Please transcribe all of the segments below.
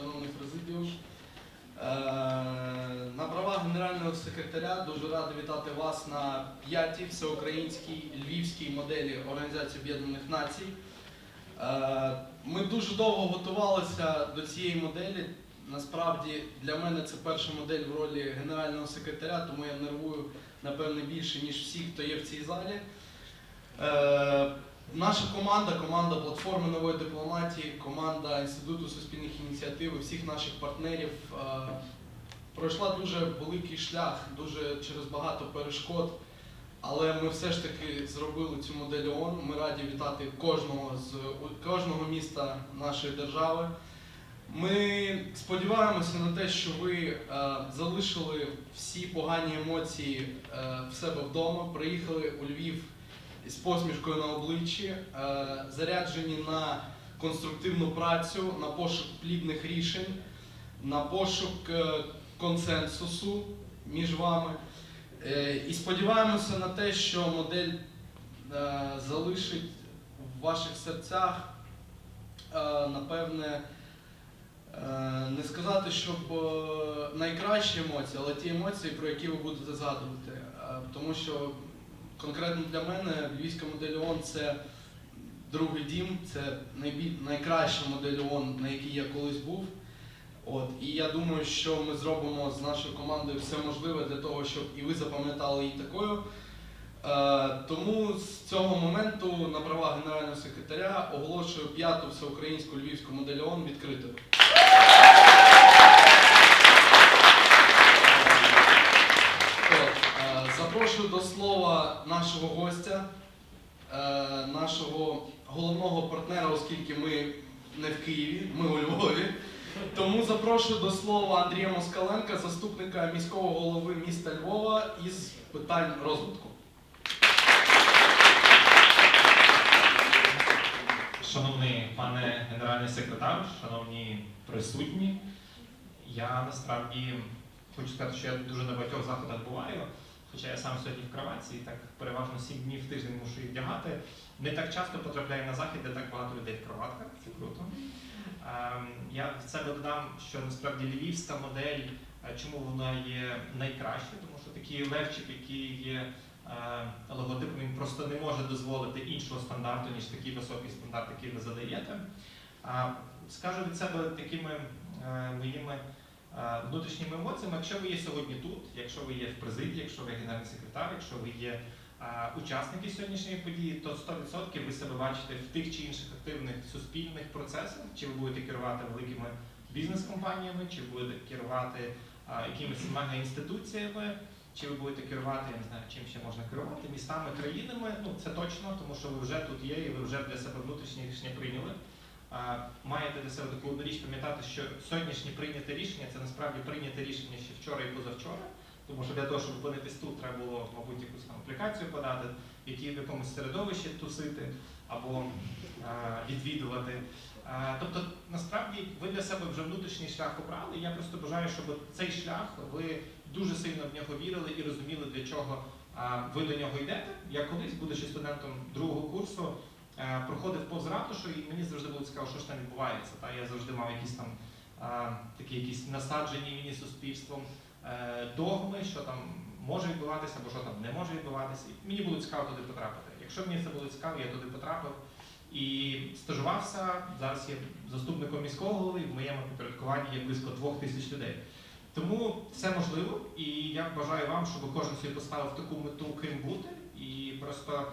шановний президіум. Е, На правах генерального секретаря дуже радий вітати вас на п'ятій всеукраїнській львівській моделі Організації Об'єднаних Націй. Е, Ми дуже довго готувалися до цієї моделі. Насправді для мене це перша модель в ролі генерального секретаря, тому я нервую напевне більше, ніж всі, хто є в цій залі. Наша команда, команда платформи нової дипломатії, команда Інституту суспільних ініціатив, всіх наших партнерів е, пройшла дуже великий шлях, дуже через багато перешкод. Але ми все ж таки зробили цю модель ООН. Ми раді вітати кожного з кожного міста нашої держави. Ми сподіваємося на те, що ви е, залишили всі погані емоції е, в себе вдома, приїхали у Львів з посмішкою на обличчі, е, заряджені на конструктивну працю, на пошук плідних рішень, на пошук е, консенсусу між вами. Е, І сподіваємося на те, що модель залишить в ваших серцях, напевне, не сказати, щоб найкращі емоції, але ті емоції, про які ви будете згадувати. Тому що конкретно для мене львівська модель ООН це другий дім, це найбіль... найкраща модель ООН, на якій я колись був. От, і я думаю, що ми зробимо з нашою командою все можливе для того, щоб і ви запам'ятали її такою. Е, тому з цього моменту на права генерального секретаря оголошую п'яту всеукраїнську львівську модель ООН відкритою. От, е, Запрошую до слова нашого гостя, е, нашого головного партнера, оскільки ми не в Києві, ми у Львові. Тому запрошую до слова Андрія Москаленка, заступника міського голови міста Львова із питань розвитку. Шановний пане генеральний секретар, шановні присутні, я насправді хочу сказати, що я дуже на багатьох заходах буваю, хоча я сам сьогодні в кроватці і так переважно 7 днів в тиждень мушу їх вдягати. Не так часто потрапляю на захід, де так багато людей в кроватках, це круто. Ем, Я від себе додам, що насправді львівська модель, е, чому вона є найкраща, тому що такий левчик, який є е, логотипом, він просто не може дозволити іншого стандарту, ніж такий високий стандарт, який ви задаєте. Скажу від себе такими е, моїми внутрішніми емоціями, якщо ви є сьогодні тут, якщо ви є в президії, якщо ви генеральний секретар, якщо ви є е, учасники сьогоднішньої події, то 100% ви себе бачите в тих чи інших активних суспільних процесах, чи ви будете керувати великими бізнес-компаніями, чи ви будете керувати е, якимись мега-інституціями, чи ви будете керувати, я не знаю, чим ще можна керувати, містами, країнами, ну це точно, тому що ви вже тут є і ви вже для себе внутрішні рішення прийняли. Маєте для себе таку одну річ пам'ятати, що сьогоднішнє прийняте рішення це насправді прийняте рішення ще вчора і позавчора. Тому що для того, щоб опинитись тут, треба було, мабуть, якусь там аплікацію подати, які в якомусь середовищі тусити або а, відвідувати. А, тобто, насправді, ви для себе вже внутрішній шлях обрали. і Я просто бажаю, щоб цей шлях ви дуже сильно в нього вірили і розуміли, для чого а, ви до нього йдете. Я колись, будучи студентом другого курсу, проходив повз ратушу, і мені завжди було цікаво, що ж там відбувається. Та? Я завжди мав якісь там такі якісь насаджені мені суспільством е, догми, що там може відбуватися або що там не може відбуватися. І мені було цікаво туди потрапити. Якщо мені це було цікаво, я туди потрапив і стажувався. Зараз є заступником міського голови, в моєму підпорядкуванні є близько двох тисяч людей. Тому все можливо, і я бажаю вам, щоб кожен собі поставив таку мету, ким бути. І просто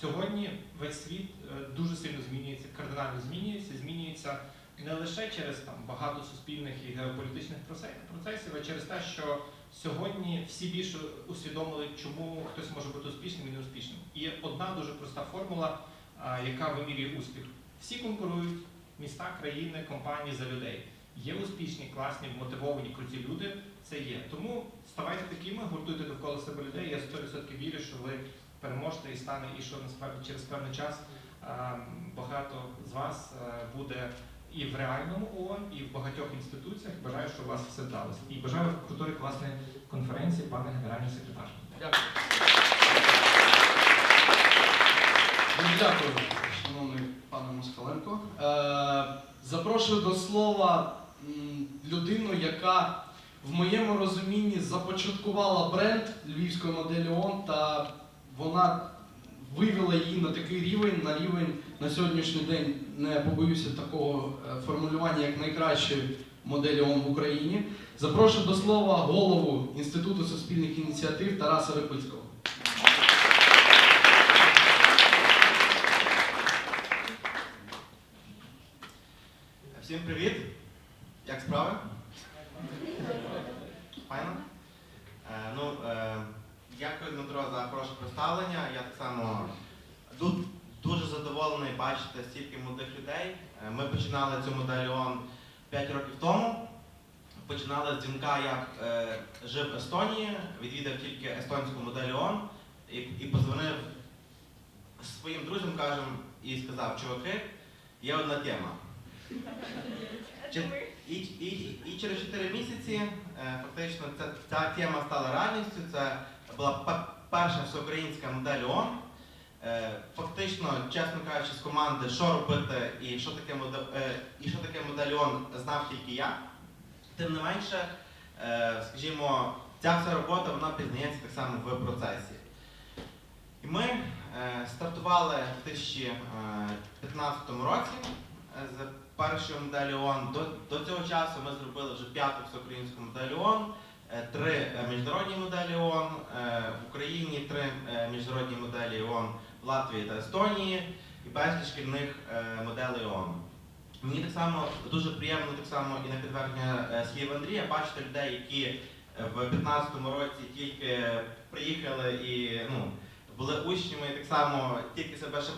сьогодні весь світ е, дуже сильно змінюється, кардинально змінюється, змінюється не лише через там багато суспільних і геополітичних процесів, а через те, що сьогодні всі більше усвідомили, чому хтось може бути успішним і неуспішним. І одна дуже проста формула, яка вимірює успіх. Всі конкурують міста, країни, компанії за людей. Є успішні, класні, мотивовані, круті люди. Це є. Тому ставайте такими, гуртуйте довкола себе людей. Я 100% вірю, що ви переможете і стане, і що насправді через певний час багато з вас буде і в реальному ООН, і в багатьох інституціях. Бажаю, щоб у вас все вдалося. І бажаю крутої класної конференції, пане генеральний секретар. Дякую. Дякую, шановний пане Москаленко. Е, запрошую до слова людину, яка в моєму розумінні започаткувала бренд львівської моделі ООН, та вона вивела її на такий рівень, на рівень на сьогоднішній день, не побоюся такого е, формулювання, як найкращої моделі ООН в Україні. Запрошую до слова голову Інституту суспільних ініціатив Тараса Репицького. Всім привіт! Як справи? Файно? Е, ну, е, дякую, Дмитро, за хороше представлення. Я так ду- дуже задоволений бачити стільки молодих людей. Е, ми починали цю модель 5 років тому. Починали з дзвінка, як е, жив в Естонії, відвідав тільки естонську модель і, і позвонив своїм друзям, кажем, і сказав, чуваки, є одна тема. І, і, і через 4 місяці е, фактично ця, ця тема стала реальністю. Це була перша всеукраїнська модель ООН. Е, Фактично, чесно кажучи, з команди, що робити і що таке е, і що таке модель ООН, знав тільки я. Тим не менше, е, скажімо, ця вся робота вона пізнається так само в процесі. І ми стартували в 2015 році з першої моделі ООН. До, до цього часу ми зробили вже п'яту всеукраїнську модель ООН, три е, міжнародні моделі ООН, е, в Україні три е, міжнародні моделі ООН в Латвії та Естонії і безліч шкільних е, моделей ООН. Мені так само дуже приємно так само і на підтвердження е, слів Андрія бачити людей, які е, в 2015 році тільки приїхали і ну, були учнями, і так само тільки себе ще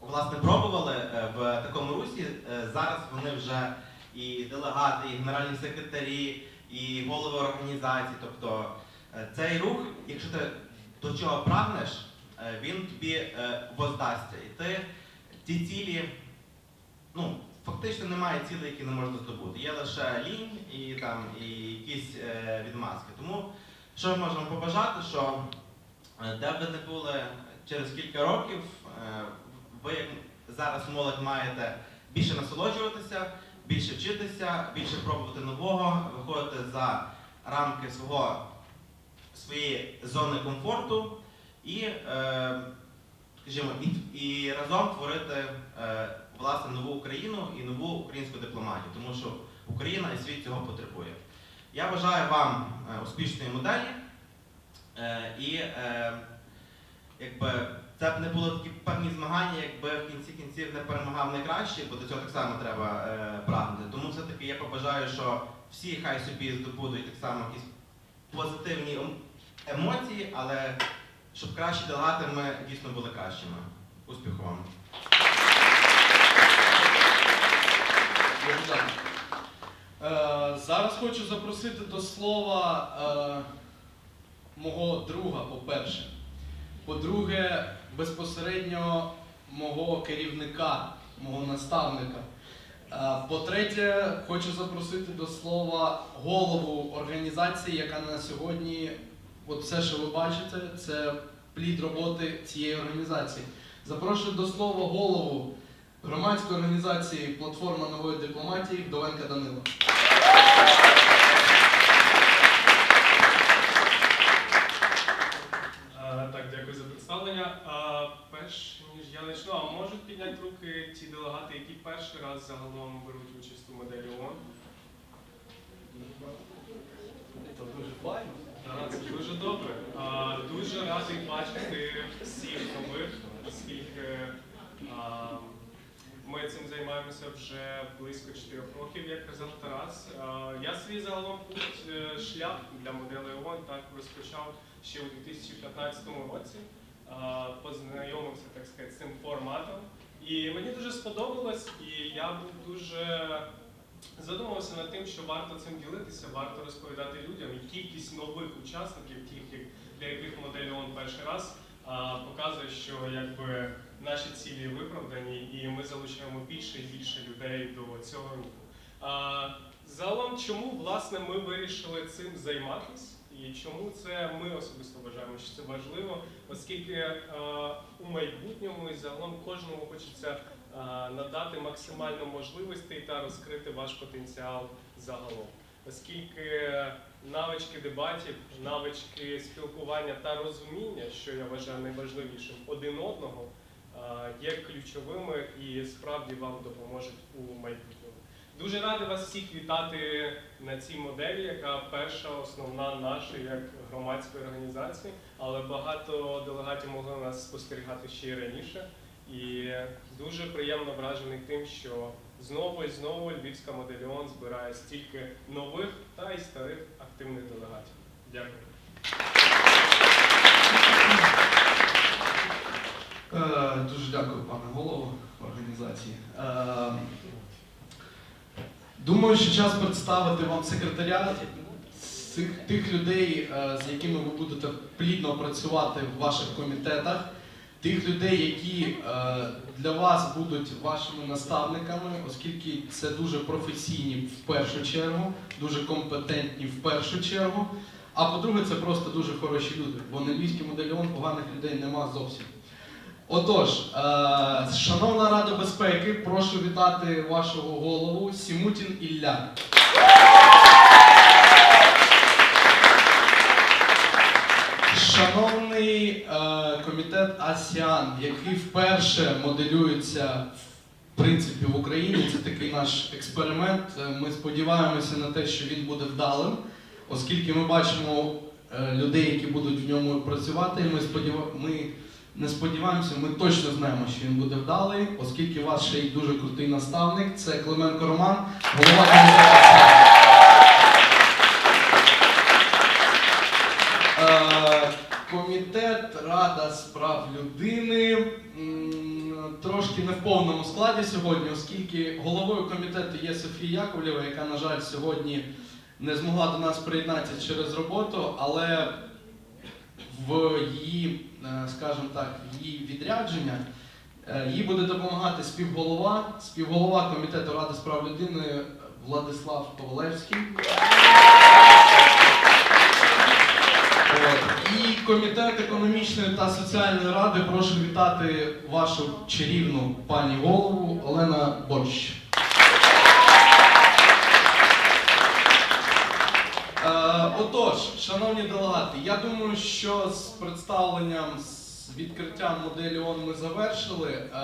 власне пробували е, в такому русі. Е, Зараз вони вже і делегати, і генеральні секретарі, і голови організацій. Тобто е, цей рух, якщо ти до чого прагнеш, е, він тобі е, воздасться. І ти ці цілі, ну, фактично немає цілей, які не можна здобути. Є лише лінь і там і якісь відмазки. Тому що ми можемо побажати, що де б ви не були через кілька років, ви зараз молодь маєте більше насолоджуватися, більше вчитися, більше пробувати нового, виходити за рамки свого, своєї зони комфорту і, е, скажімо, і, і разом творити е, власне нову Україну і нову українську дипломатію, тому що Україна і світ цього потребує. Я бажаю вам е, успішної моделі і якби це б не було такі певні змагання, якби в кінці кінців не перемагав найкращий, бо до цього так само треба прагнути. Тому все-таки я побажаю, що всі хай собі здобудуть так само якісь позитивні ем- емоції, але щоб кращі делегати ми дійсно були кращими. Успіху вам! Е, зараз хочу запросити до слова е, мого друга, по-перше. По-друге, безпосередньо мого керівника, мого наставника. Е, по-третє, хочу запросити до слова голову організації, яка на сьогодні, от все, що ви бачите, це плід роботи цієї організації. Запрошую до слова голову громадської організації Платформа нової дипломатії Вдовенка Данила. Так, дякую за представлення. А, Перш ніж я почну, а можуть підняти руки ті делегати, які перший раз загалом беруть участь у моделі ООН? Це дуже файно. Так, це дуже добре. А, Дуже радий бачити всіх нових, оскільки а, ми цим займаємося вже близько 4 років, як казав Тарас. А, Я свій загалом е, шлях для моделі ООН так розпочав ще у 2015 році. Познайомився, так сказати, з цим форматом. І мені дуже сподобалось, і я був дуже задумався над тим, що варто цим ділитися, варто розповідати людям, і кількість нових учасників, тих, для яких модель ООН перший раз, показує, що якби наші цілі виправдані, і ми залучаємо більше і більше людей до цього руху. Загалом, чому власне ми вирішили цим займатися? І чому це ми особисто вважаємо, що це важливо, оскільки е, у майбутньому і загалом кожному хочеться надати максимально можливостей та розкрити ваш потенціал загалом. Оскільки навички дебатів, навички спілкування та розуміння, що я вважаю найважливішим, один одного а, є ключовими і справді вам допоможуть у майбутньому. Дуже радий вас всіх вітати на цій моделі, яка перша, основна наша як громадської організації, але багато делегатів могли нас спостерігати ще й раніше. І дуже приємно вражений тим, що знову і знову Львівська моделіон збирає стільки нових та й старих активних делегатів. Дякую. Е, Дуже дякую, пане голово організації. Думаю, що час представити вам секретаріат тих людей, е, з якими ви будете плідно працювати в ваших комітетах, тих людей, які е, для вас будуть вашими наставниками, оскільки це дуже професійні в першу чергу, дуже компетентні в першу чергу. А по-друге, це просто дуже хороші люди, бо на львівський моделіон поганих людей нема зовсім. Отож, е, шановна Рада безпеки, прошу вітати вашого голову Сімутін Ілля. Шановний е, комітет АСІАН, який вперше моделюється в принципі в Україні, це такий наш експеримент. Е, Ми сподіваємося на те, що він буде вдалим, оскільки ми бачимо людей, які будуть в ньому працювати. Ми сподіва... не сподіваємося, ми точно знаємо, що він буде вдалий, оскільки у вас ще й дуже крутий наставник. Це Клименко Роман, голова комітету. Е, Комітет Рада з прав людини трошки не в повному складі сьогодні, оскільки головою комітету є Софія Яковлєва, яка, на жаль, сьогодні не змогла до нас приєднатися через роботу, але в її, е, скажімо так, її відрядження е, їй буде допомагати співголова, співголова комітету Ради з прав людини Владислав Ковалевський. І комітет економічної та соціальної ради прошу вітати вашу чарівну пані голову Олена Борщ. Е, Отож, шановні делегати, я думаю, що з представленням з відкриттям моделі ООН ми завершили. Е,